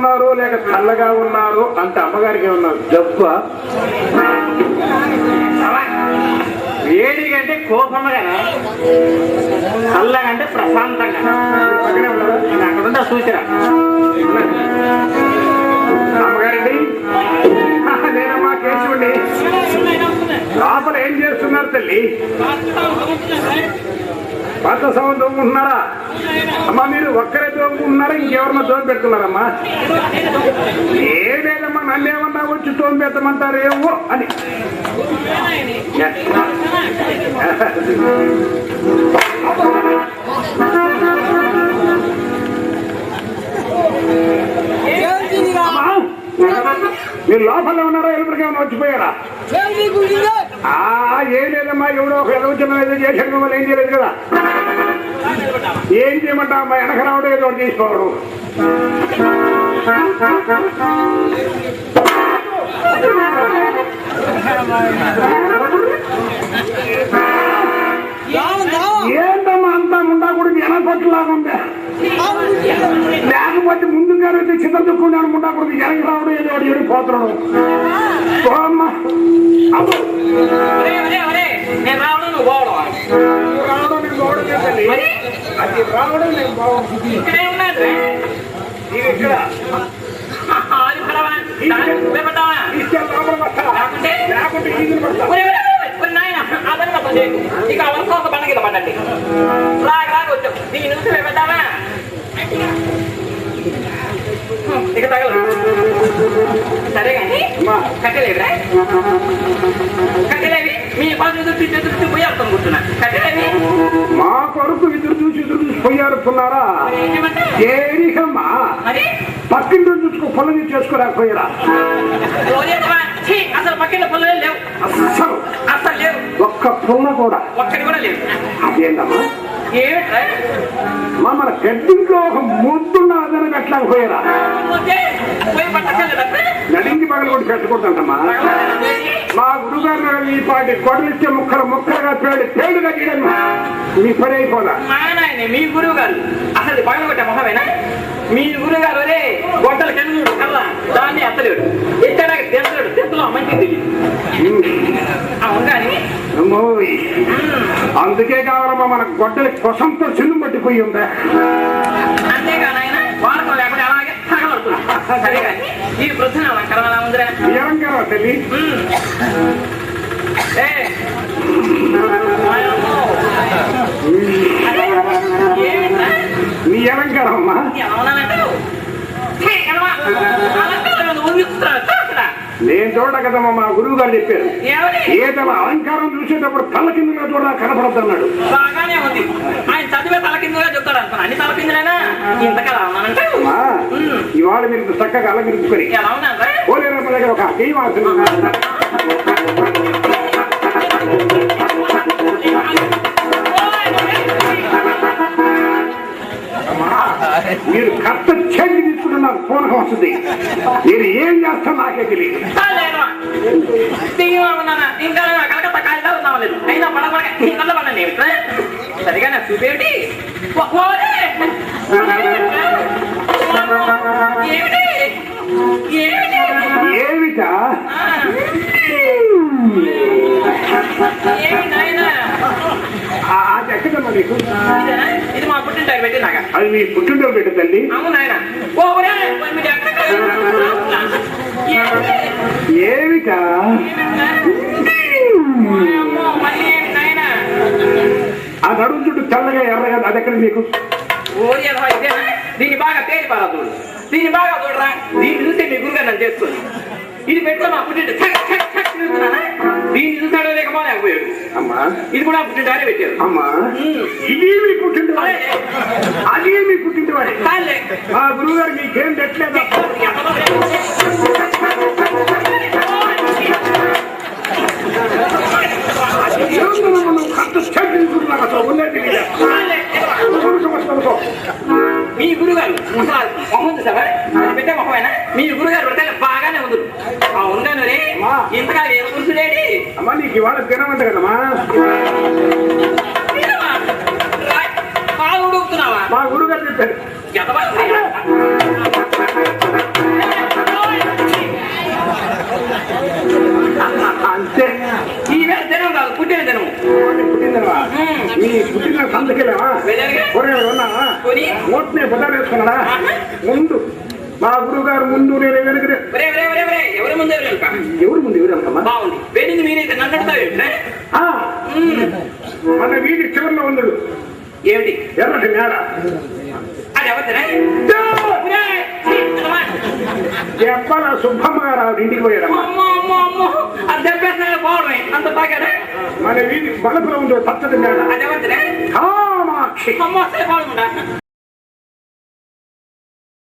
ఉన్నారు లేక చల్లగా ఉన్నారు అంత అమ్మగారికి ఉన్నారు జబ్బు. వేడిగా అంటే కోపంగా చల్లగా అంటే ప్రశాంతంగా. పక్కనే అక్కడ ఉంటే సూచన? అమ్మగారండి. నేనమ్మా కేశవుడి లోపల ఏం చేస్తున్నారు తల్లి? పాత సవం తోముకుంటున్నారా? అమ్మా మీరు ఒక్కరే తోముకుంటున్నారా? ఇంకెవరన్నా తోమి పెడుతున్నారమ్మా ఏ లేదమ్మా నన్నేమన్నా వచ్చి తోమి పెట్టమంటారు ఏమో అని. మీరు లోపల ఉన్నారా? ఎలుపురికి ఏమైనా వచ్చిపోయారా? ఏం లేదమ్మా ఎవడో ఒక ఎదవచనం ఏదో చేశాడు వల్ల ఏం చేయలేదు కదా? ఏం చేయమంటా అమ్మా వెనక రావడం ఏదో తీసుకోవడం. ఏంటమ్మా అంతా ముండా కూడా వెనకొట్టులాగా ఉంది? లేకపోతే ముందుగానే చిత్ర చుక్కున్నాడు ముండా కూడా వెనక రావడం ఏదో ఒకటి ఎడిపోతున్నాడు అది రావడం నేను బాగుంటుంది. ఇక అవసరం ఒక పండగ కింద పడ్డండి. రాగ రాగ వచ్చావు నీ నుంచి పెట్టావా ఇక తగల సరే కానీ అమ్మా. కట్టలేదురా కట్టలేవి మీ పనులు చుట్టూ చుట్టూ పోయి అర్థం కూర్చున్నా కట్టలేవి? మా కొరకు ఎదురు చూసి చూసి ఏమంటే ఏరికమ్మా. మరి? పక్కింటి చూసుకో పొలం చేసుకోలేకపోయారా. అసలు పక్కన పొలాలు లేవు. అసలు అసలు లేవు. ఒక్క పుల్ల కూడా. ఒక్కటి కూడా లేవు. అదేంటమ్మా ఏమిట్రా? మన గడ్డింట్లో ఒక ముద్దున్న అదన పెట్టలేకపోయారా పోతే పోయి పట్టకెళ్ళడప్పుడు నడింగి పగలు కూడా పెట్టకూడదంటమ్మా మా గురుగారు ఈ పాటి గొడవలిచ్చే ముక్కలు ముక్కలుగా పేడు పేడుగా తీయడం. మీ పని అయిపోదా మా గురువు గారు అసలు పగల కొట్టే మొహమేనా? మీ గురువు గారు ఒరే గొడ్డలు కన్నుడు కల్లా దాన్ని ఎత్తలేడు. ఎత్తడానికి తెచ్చలేడు తెత్తలో మంచి తెలియదు అవును కానీ. అందుకే కావాలమ్మా మన గొడ్డలి కొసంతో చిన్ను పట్టిపోయి ఉందా? వాడకం లేకుండా అలాగే తగలడుతుంది సరే కానీ ఈ ప్రశ్న అలంకరణ ఎలా ఉందిరా ఏమంటారా తల్లి? నీ అలంకారం అమ్మా ఎలా ఉన్నానంటావు? ఛీ, ఎడమ. అలంకరణ నువ్వు ఊహిస్తున్నావు. చూడరా. నేను చూడ కదమ్మా మా గురువు గారు చెప్పారు? ఏదైనా అలంకారం చూసేటప్పుడు తల కిందగా చూడ కనపడద్దన్నాడు బాగానే ఉంది. ఆయన చదివే తల కిందగా చెప్తాడు అనుకున్నా. అన్ని తల కిందలేనా? ఇంతకలా ఉన్నానంటే అమ్మా ఇవాళ మీరు చక్కగా అలంకరించుకొని దగ్గర ఒక కై మీరు కర్త చేతి తీసుకున్న నాకు పూనకం వస్తుంది మీరు ఏం చేస్తా నాకే తెలియదు సరిగా నా! ఏమిటి అది ఇదేనా? ఇది మా పుట్టింటారు పెట్టి నాక అది మీ పుట్టింటో పెట్టు తల్లి అవును ఎక్కడ ఏమిటి? ఆ నడుము చుట్టూ తెల్లగా ఎర్రగా అది ఎక్కడ ఇదేనా దీన్ని బాగా తేలి పారా చూడు దీన్ని బాగా చూడరా దీన్ని చూస్తే మీ గురుగారు నన్ను చేస్తుంది ఇది పెట్టుకో మా పుట్టింటి ఛక్, ఛక్, ఛక్ తిరుగుతున్నానా? దీన్ని చూసాడో లేకపోతే లేకపోయాడు అమ్మా ఇది కూడా పుట్టింటారే పెట్టారు అమ్మా ఇది మీ పుట్టింటి వాడే అది మీ పుట్టింటి వాడే కాదులే. మా గురువు గారు మీకేం పెట్టలేదా? మీ గురుగారు అసలు మొహం చూసావా అది పెట్టే మొహమేనా? మీ గురుగారు పెడితే బాగానే ఉంది. రే అమ్మా. ఇంతగా ఏ గుర్తులేడి అమ్మా నీకు ఇవాళ తినమంట కదమ్మా. మా గురుగారు చెప్పారు అంతే. ఈయన దినం కాదు పుట్టిన దినం ఈ పుట్టిన సంతకెళ్ళావా ఉన్నావా? ఓట్నే బుధ వేసుకున్నాడా? ముందు. మా గురువు గారు ముందు నేను వెనక ఎవరి ముందు ఎవరు ముందు ఎవరు అంటమ్మా బాగుంది. వేడింది మీరైతే నన్ను మన వీడి చివరిలో ఉందడు ఏమిటి ఎర్రటి నేల అది ఎవరిదిరా? ఒరే, అమ్మా, చెప్పాల సుబ్బమ్మ గారు ఆవిడ ఇంటికి పోయాడమ్మా అమ్మో అమ్మో అమ్మో అది దెబ్బేస్తున్నాడు పోవడమే అంత బాగానే మన వీధి బలపులో ఉందో పచ్చడి నేల అది ఎవరిదిరా? కామాక్షి అమ్మో అసలు పోవడం